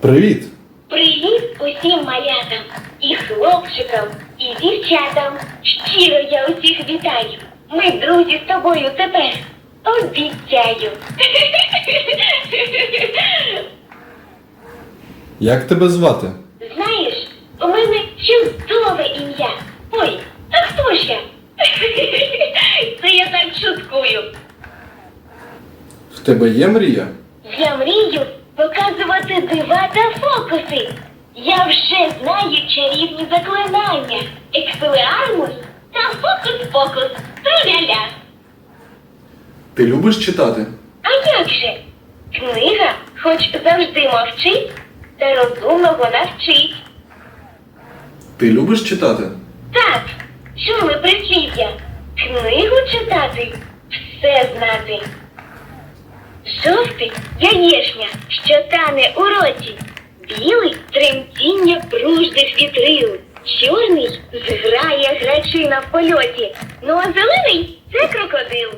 Привіт! Привіт усім малятам, і хлопчикам, і дівчатам. Щиро я усіх вітаю. Ми друзі з тобою тепер. Обіцяю. Як тебе звати? Знаєш, у мене чудове ім'я. Ой, а хто ж я? Це я так шуткую. В тебе є мрія? Я мрію показувати дива та фокуси. Я вже знаю чарівні заклинання. Експелеармус та фокус-фокус. Труляля. Ти любиш читати? А як же? Книга хоч завжди мовчить, та розумного навчить. Ти любиш читати? Так, чули прислів'я. Книгу читати, все знати. Жовтий яєшня, що тане у роті. Білий тремтіння пружних вітрил. Чорний зграє грачина в польоті. Ну а зелений це крокодил.